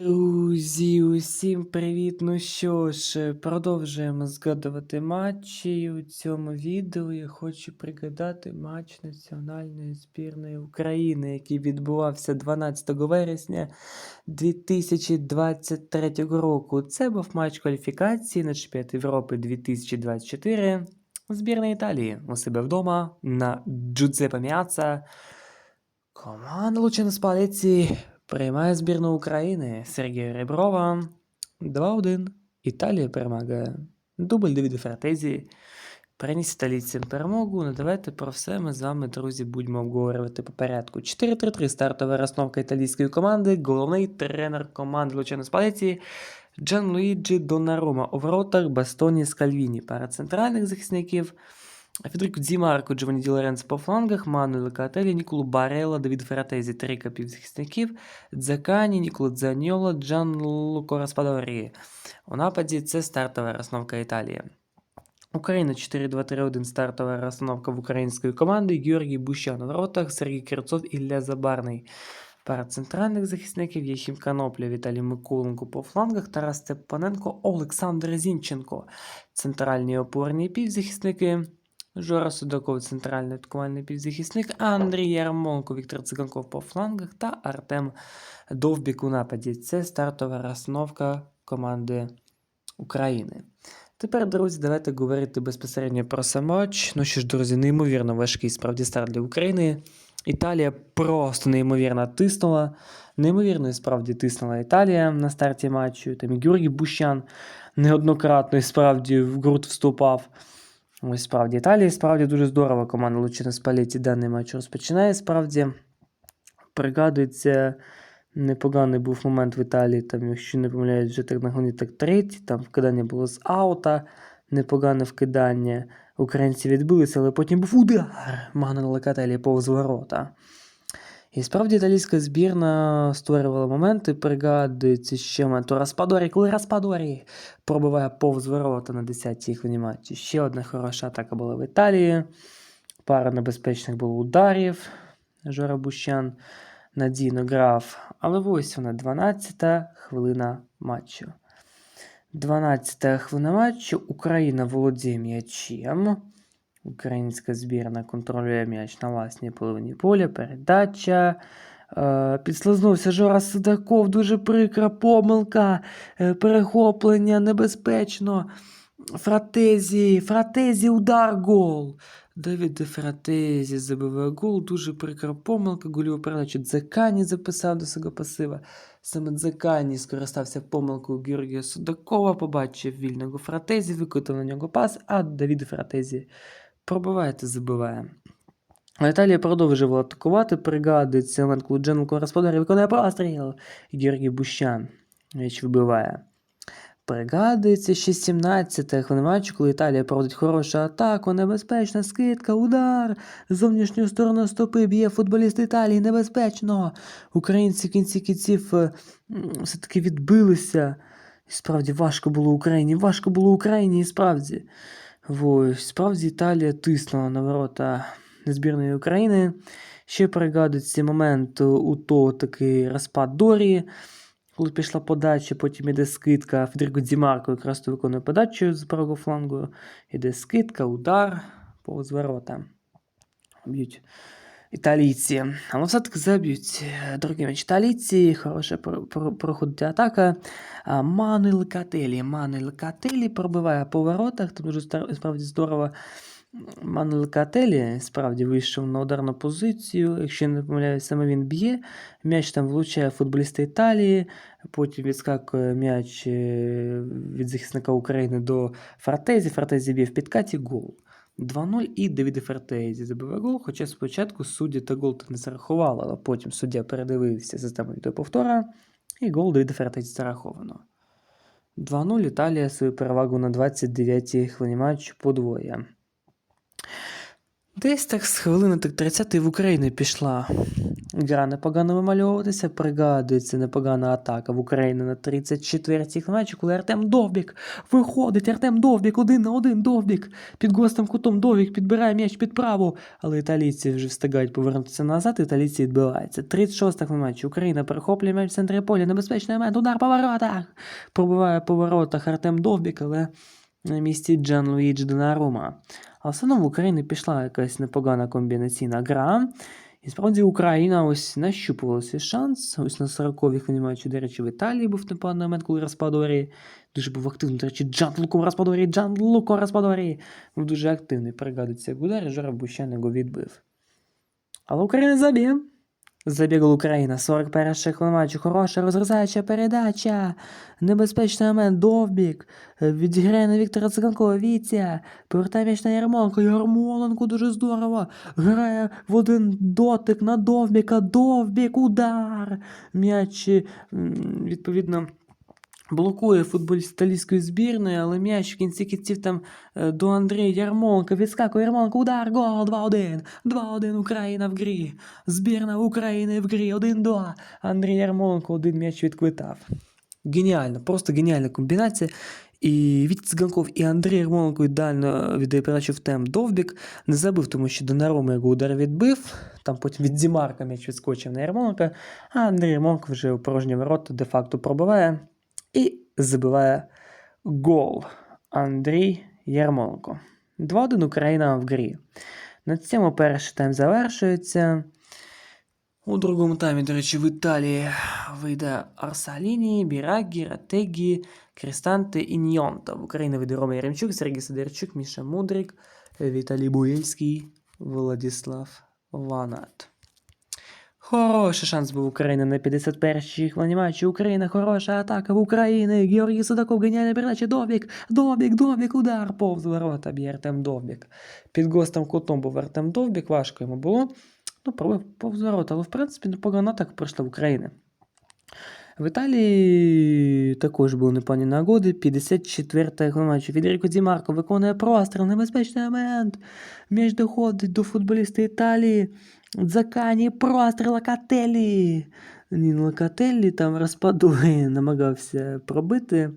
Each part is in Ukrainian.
Друзі, усім привіт! Ну що ж, продовжуємо згадувати матчі. У цьому відео я хочу пригадати матч національної збірної України, який відбувався 12 вересня 2023 року. Це був матч кваліфікації на чемпіонат Європи 2024 збірної Італії у себе вдома на Джудзепе Міаца. Команда Лучано Спалеці приймає збірну України Сергія Реброва 2-1. Італія перемагає. Дубль Давіда Фратезі. Приніс італійцям перемогу. Ну давайте про все ми з вами, друзі, будемо обговорювати по порядку. 4-3-3 стартова розновка італійської команди. Головний тренер команди Лучано Спалеці Джан Луїджі Донарума. У воротах Бастоні Скальвіні. Пара центральних захисників. Федерико Ді Марко, Джованні Ді Лоренцо по флангах, Ману Лекателі, Ніколу Барелла, Давід Фератезі, трійка півзахисників, Дзакані, Ніколо Дзаньоло, Джан Луко Распадорі. У нападі це стартова розновка Італії. Україна 4-2-3-1 стартова розстановка в української команди. Георгій Бущан у воротах, Сергій Кирцов, Ілля Забарний. Пара центральних захисників Єхім Канопля, Віталій Миколенко по флангах, Тарас Степаненко, Олександр Зінченко. Центральні опорні півзахисники. Жора Судаков, центральний атакувальний півзахисник, Андрій Ярмонко, Віктор Циганков по флангах та Артем Довбік у нападі. Це стартова розстановка команди України. Тепер, друзі, давайте говорити безпосередньо про сам матч. Ну що ж, друзі, неймовірно важкий справді старт для України. Італія просто неймовірно тиснула. Неймовірно справді тиснула Італія на старті матчу. Там і Георгій Бущан неоднократно і справді в ґрунт вступав. Ось справді Італії справді дуже здорова команда Лучина Спалеті даний матч розпочинає. Справді пригадується, непоганий був момент в Італії, там, якщо не помиляють, вже так на гоні, так третій, там вкидання було з аута, непогане вкидання. Українці відбилися, але потім був удар Магна Локателі повз ворота. І справді італійська збірна створювала моменти, пригадується ще момент Распадорі, коли Распадорі пробиває повз ворота на 10-й хвилині матчі. Ще одна хороша атака була в Італії. Пара небезпечних було ударів. Жора Бущан надійно грав. Але ось вона, 12-та хвилина матчу. 12-та хвилина матчу. Україна володіє м'ячем. Українська збірна контролює м'яч на власній половині поля. Передача. Е, Підслизнувся Жора Сидаков, дуже прикра помилка, е, перехоплення небезпечно. Фратезі, Фратезі, удар, гол. Давід Фратезі забиває гол, дуже прикра помилка, гольову передачу Дзекані записав до свого пасива. Саме Дзекані скористався помилкою Георгія Судакова, побачив вільного Фратезі, викотав на нього пас, а Давід Фратезі пробиває та забиває. А Італія продовжувала атакувати, пригадується момент, коли Джанлко Господарі виконує простріл. Георгій Бущан м'яч вибиває. Пригадується ще 17-та хвилина коли Італія проводить хорошу атаку, небезпечна скидка, удар. З зовнішньої сторони стопи б'є футболіст Італії, небезпечно. Українці в кінці кінців е, все-таки відбилися. І справді важко було Україні, важко було Україні, і справді. Ось, справді Італія тиснула на ворота збірної України. Ще пригадується момент у то такий розпад Дорії, коли пішла подача, потім іде скидка. Федерико Дімарко якраз то виконує подачу з правого флангу. Іде скидка, удар повз ворота. Б'ють італійці. Але все-таки заб'ють другий м'яч італійці. Хороша про- про- проходить атака. Мануель Кателі. Мануель Кателі пробиває по воротах. Там дуже справді здорово. Мануель Кателі справді вийшов на ударну позицію. Якщо не помиляюсь, саме він б'є. М'яч там влучає футболіста Італії. Потім відскакує м'яч е, від захисника України до Фратезі. Фратезі б'є в підкаті гол. 2-0 і Девід Фертезі забив гол, хоча спочатку судді та гол не зарахували, але потім суддя передивився систему відеоповтора, і гол Давіда Фертезі зараховано. 2-0 Італія свою перевагу на 29-й хвилині матчу подвоє. Десь так з хвилини так 30 в Україні пішла Гра непогано вимальовуватися, пригадується непогана атака в Україні на 34-й хвилині, коли Артем Довбік виходить. Артем Довбік, один на один Довбік. Під гостем кутом Довбік підбирає м'яч під праву, але італійці вже встигають повернутися назад, італійці відбиваються. 36-та хвилина, Україна перехоплює м'яч в центрі поля, небезпечний момент, удар по воротах. Пробиває по воротах Артем Довбік, але на місці Джан Луїдж Донарума. А все одно в Україні пішла якась непогана комбінаційна гра. І справді Україна ось нащупувала свій шанс. Ось на 40-й хвилині матчу, до речі, в Італії був непоганий момент, коли Распадорі дуже був активний. До речі, Джан Луко Распадорі, Джан Распадорі був дуже активний. Пригадується, як удар, і Жора Бущан відбив. Але Україна заб'є. Забігла Україна. 41 хвилина матчу. Хороша розрізаюча передача. Небезпечний момент. Довбік. Відіграє на Віктора Циганкова. Віця. Повертає м'яч на Ярмоленко. Ярмоленко дуже здорово. Грає в один дотик на Довбіка. Довбік. Удар. М'яч, відповідно. Блокує футболіст італійської збірної, але м'яч в кінці кінців там е, до Андрія Ярмоленка. Відскакує Ярмоленко, удар, гол, 2-1. 2-1 Україна в грі. Збірна України в грі. 1-2. Андрій Ярмоленко один м'яч відквитав. Геніально, просто геніальна комбінація. І Віть Циганков і Андрій Ярмоленко ідеально віддає передачу в тем Довбік. Не забив, тому що Донарума його удар відбив. Там потім від Зімарка м'яч відскочив на Ярмоленка, а Андрій Ярмоленко вже у порожні ворота де-факто пробиває і забиває гол Андрій Ярмоленко. 2-1 Україна в грі. На цьому перший тайм завершується. У другому таймі, до речі, в Італії вийде Арсаліні, Бірагі, Ратегі, Крістанте і Ньонта. В Україні вийде Рома Яремчук, Сергій Сидорчук, Міша Мудрик, Віталій Буєльський, Владислав Ванат. Хороший шанс був України на 51-й хвилині матчу. Україна, хороша атака в Україні. Георгій Судаков, геніальна передача. Довбік, Довбік, Довбік, удар. Повз ворота б'є Артем Довбік. Під гостем кутом був Артем Довбік, важко йому було. Ну, пробив повз ворота, але в принципі непогано так пройшла в Україні. В Італії також були непогані нагоди. 54-та хвилина матчу. Федеріко Ді Марко виконує простріл, небезпечний момент. М'яч доходить до футболіста Італії. Дзакані, простріл Локателі. Ні, Локателі там розпадує, намагався пробити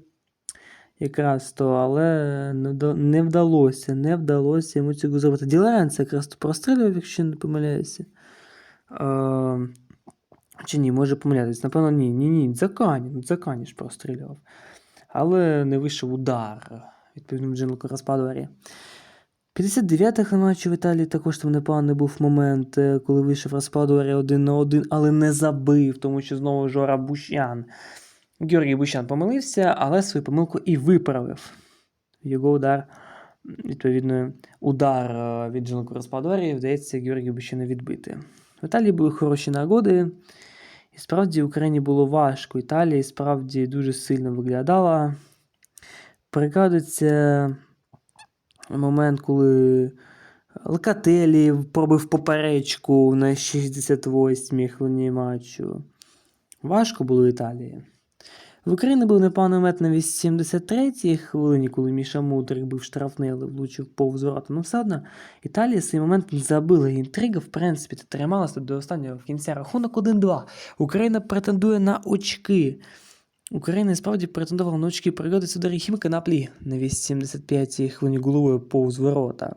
якраз то, але не вдалося, не вдалося йому цього зробити. Ділеренс якраз то прострілював, якщо не помиляюся. Е, чи ні, може помилятися. Напевно, ні, ні, ні. Дзакані, ну Дзакані ж прострілював. Але не вийшов удар. Відповідно, Джинлко розпадуварі. 59-х хвилина в Італії також там непоганий був момент, е, коли вийшов розпадуварі один на один, але не забив, тому що знову Жора Бущан. Георгій Бущан помилився, але свою помилку і виправив. Його удар, відповідно, удар е, від Джинлко розпадуварі вдається Георгію Бущану відбити. В Італії були хороші нагоди. І справді Україні було важко. Італія справді дуже сильно виглядала. Пригадується момент, коли Локателі пробив поперечку на 68-й хвилині матчу. Важко було Італії. В Україні був непоганий момент на 83-й хвилині, коли Міша Мудрик був штрафний, але влучив повз. Ну, все одно, Італія цей момент забила. Інтрига, в принципі, трималася до останнього в кінця. Рахунок 1-2. Україна претендує на очки. Україна справді претендувала на очки. Пригодиться до Хімка на плі на 85-й хвилині головою повз ворота.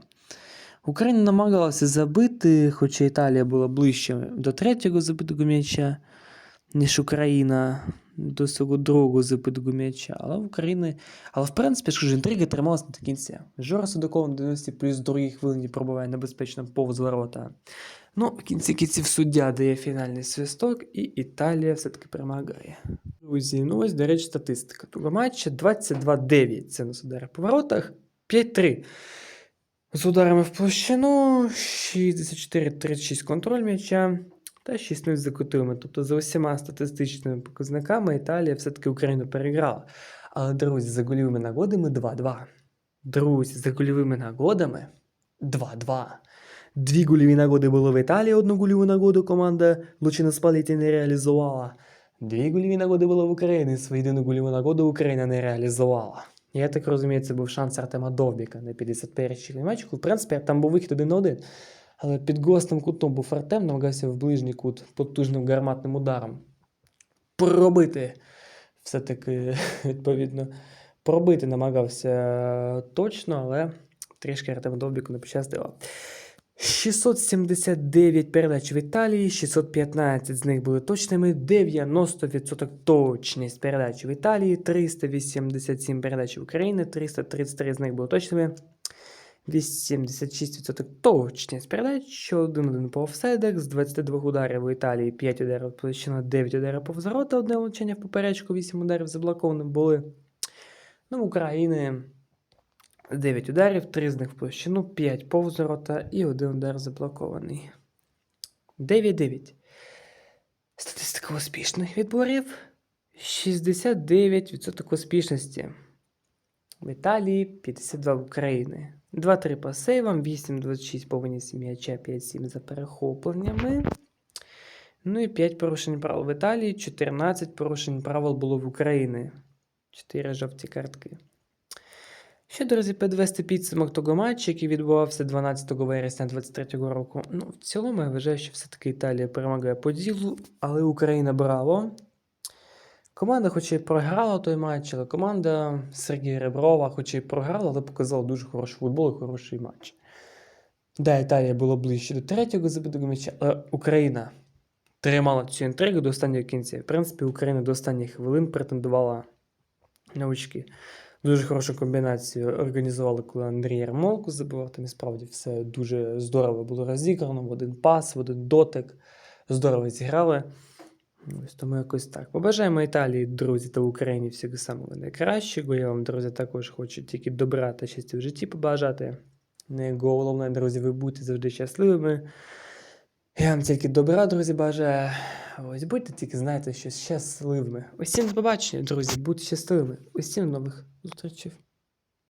Україна намагалася забити, хоча Італія була ближче до третього забитого м'яча, ніж Україна до свого другого забитого м'яча. Але в Україні, але в принципі, ж інтрига трималася до кінця. Жора Судаков на 90 плюс другій хвилині пробиває небезпечно повз ворота. Ну, в кінці кінців суддя дає фінальний свисток, і Італія все-таки перемагає. Друзі, ну ось, до речі, статистика. Того матча 22-9. Це на удари по воротах, 5-3. З ударами в площину, 64-36 контроль м'яча та 6-0 за кутами. Тобто за усіма статистичними показниками Італія все-таки Україну переграла. Але, друзі, за гольовими нагодами 2-2. Друзі, за гольовими нагодами 2-2. Дві гольові нагоди було в Італії, одну гольову нагоду команда Лучина Спаліті не реалізувала. Дві гольові нагоди було в Україні, свою єдину гольову нагоду Україна не реалізувала. Я так розумію, це був шанс Артема Довбіка на 51-й матчі. В принципі, там був вихід один на один. Але під гостим кутом був Артем, намагався в ближній кут потужним гарматним ударом пробити. Все-таки, відповідно, пробити намагався точно, але трішки Артем Довбіку не пощастило. 679 передач в Італії, 615 з них були точними, 90% точність передач в Італії, 387 передач в Україні, 333 з них були точними, 86% точність передач, 1-1 по офсайдах, з 22 ударів в Італії 5 ударів в площину, 9 ударів повз ворота, одне влучання в поперечку, 8 ударів заблокованим були. Ну, в України 9 ударів, 3 з них в площину, 5 повз ворота і 1 удар заблокований. 9-9. Статистика успішних відборів 69% успішності. В Італії 52 в Україні. 2-3 по сейвам, 8-26 по винісі м'яча, 5-7 за перехопленнями. Ну і 5 порушень правил в Італії, 14 порушень правил було в Україні. 4 жовті картки. Ще, друзі, підвести підсумок того матчу, який відбувався 12 вересня 2023 року. Ну, в цілому я вважаю, що все-таки Італія перемагає по ділу, але Україна браво. Команда, хоч і програла той матч, але команда Сергія Реброва, хоч і програла, але показала дуже хороший футбол і хороший матч. Да, Італія була ближче до третього забитого м'яча, але Україна тримала цю інтригу до останнього кінця. В принципі, Україна до останніх хвилин претендувала на очки. Дуже хорошу комбінацію організували, коли Андрій Ярмолку забивав. Там і справді все дуже здорово було розіграно в один пас, в один дотик. Здорово зіграли. Ось тому якось так. Побажаємо Італії, друзі, та Україні всього самого найкращого. Я вам, друзі, також хочу тільки добра та щастя в житті побажати. Не головне, друзі, ви будьте завжди щасливими. Я вам тільки добра, друзі, бажаю. Ось будьте тільки, знаєте, що щасливими. Усім до побачення, друзі, будьте щасливими. Усім нових зустрічей.